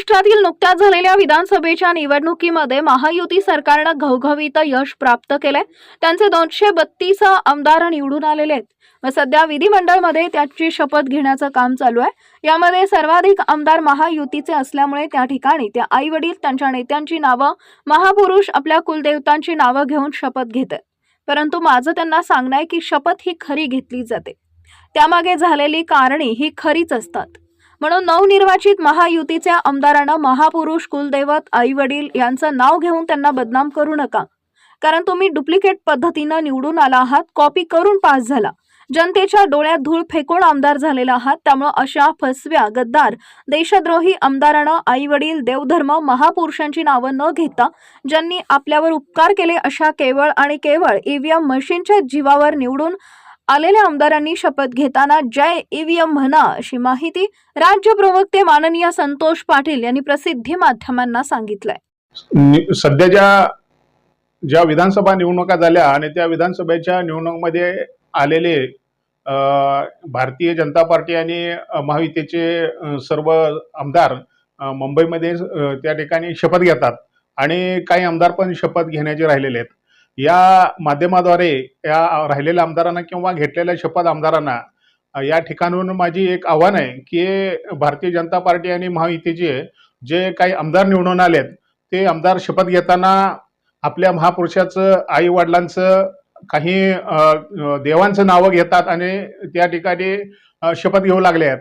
महाराष्ट्रातील नुकत्याच झालेल्या विधानसभेच्या निवडणुकीमध्ये महायुती सरकारनं घवघवीत यश प्राप्त केलंय. त्यांचे दोनशे बत्तीस आमदार निवडून आलेले आहेत. व सध्या विधिमंडळमध्ये त्याची शपथ घेण्याचं काम चालू आहे. यामध्ये सर्वाधिक आमदार महायुतीचे असल्यामुळे त्या ठिकाणी त्या आई वडील त्यांच्या नेत्यांची नावं महापुरुष आपल्या कुलदेवतांची नावं घेऊन शपथ घेत आहेत परंतु माझं त्यांना सांगणं आहे की शपथ ही खरी घेतली जाते. त्यामागे झालेली कारणे ही खरीच असतात. म्हणून नवनिर्वाचित महायुतीच्या आमदारांना महापुरुष कुलदैवत आई वडील यांचं नाव घेऊन त्यांना बदनाम करू नका. कारण तुम्ही डुप्लिकेट पद्धतीनं निवडून आला आहात कॉपी करून पास झाला. जनतेच्या डोळ्यात धूळ फेकून आमदार झालेला आहात त्यामुळं अशा फसव्या गद्दार देशद्रोही आमदारांना आई वडील देवधर्म महापुरुषांची नावं न घेता ज्यांनी आपल्यावर उपकार केले अशा केवळ आणि केवळ ईव्हीएम मशीनच्या जीवावर निवडून आलेल्या आमदारांनी शपथ घेताना जय ईव्हीएम म्हणा अशी माहिती राज्य प्रवक्ते माननीय संतोष पाटील यांनी प्रसिद्धी माध्यमांना सांगितलंय. सध्याच्या ज्या विधानसभा निवडणुका झाल्या आणि त्या विधानसभेच्या निवडणुकीमध्ये आलेले भारतीय जनता पार्टी आणि महायुतीचे सर्व आमदार मुंबईमध्ये त्या ठिकाणी शपथ घेतात. आणि काही आमदार पण शपथ घेण्याचे राहिलेले आहेत. या माध्यमाद्वारे या राहिलेल्या आमदारांना किंवा घेतलेल्या शपथ आमदारांना या ठिकाणून माझी एक आव्हान आहे की भारतीय जनता पार्टी आणि महायुतीचे जे काही आमदार निवडून आलेत ते आमदार शपथ घेताना आपल्या महापुरुषाचं आई वडिलांचं काही देवांचं नावं घेतात आणि त्या ठिकाणी शपथ घेऊ लागले आहेत.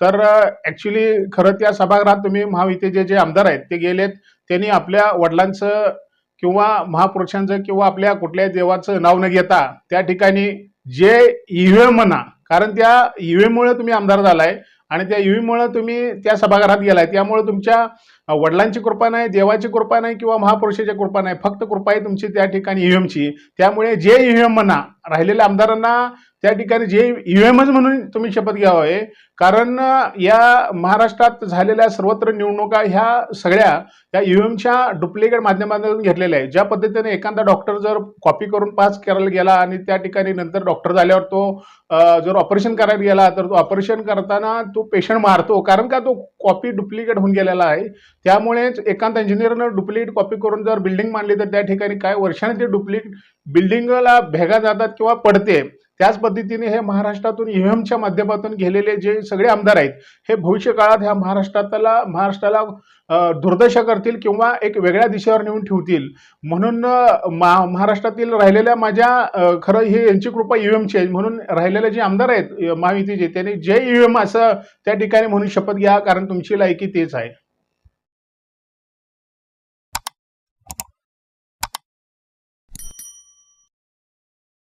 तर ॲक्च्युली खरं त्या सभागृहात तुम्ही महायुतीचे जे आमदार आहेत ते गेलेत त्यांनी आपल्या वडिलांचं किंवा महापुरुषांचं किंवा आपल्या कुठल्याही देवाचं नाव न घेता त्या ठिकाणी जे ईव्हीएम म्हणा कारण त्या ईव्हीएममुळे तुम्ही आमदार झालाय आणि त्या ईव्हीएममुळे तुम्ही त्या सभागृहात गेलाय त्यामुळे तुमच्या वडिलांची कृपा नाही देवाची कृपा नाही किंवा महापुरुषाची कृपा नाही फक्त कृपा आहे तुमची त्या ठिकाणी ईव्हीएमची. त्यामुळे जे ईव्हीएम म्हणा राहिलेल्या आमदारांना त्या ठिकाणी जे ईव्हीएमच म्हणून तुम्ही शपथ घ्यावे कारण या महाराष्ट्रात झालेल्या सर्वत्र निवडणुका ह्या सगळ्या या ईव्हीएमच्या डुप्लिकेट माध्यमातून घेतलेल्या आहे ज्या पद्धतीने एखादा डॉक्टर जर कॉपी करून पास करायला गेला आणि त्या ठिकाणी नंतर डॉक्टर झाल्यावर तो जर ऑपरेशन करायला गेला तर तो ऑपरेशन करताना तो पेशंट मारतो. कारण का तो कॉपी डुप्लिकेट होऊन गेलेला आहे. त्यामुळेच एखादा इंजिनियरनं डुप्लिकेट कॉपी करून जर बिल्डिंग मांडली तर त्या ठिकाणी काय वर्षाने ते डुप्लिकेट बिल्डिंगला भेगा जातात किंवा पडते. त्याच पद्धतीने हे महाराष्ट्रातून ईव्हीएमच्या माध्यमातून गेलेले जे सगळे आमदार आहेत हे भविष्य काळात ह्या महाराष्ट्राला महाराष्ट्राला दुर्दशा करतील किंवा एक वेगळ्या दिशेवर नेऊन ठेवतील. म्हणून मा महाराष्ट्रातील राहिलेल्या माझ्या खरं हे यांची कृपा ईव्हीएमची आहे. म्हणून राहिलेले जे आमदार आहेत महायुतीचे त्यांनी जय ईव्हीएम असं त्या ठिकाणी म्हणून शपथ घ्या कारण तुमची लायकी तेच आहे.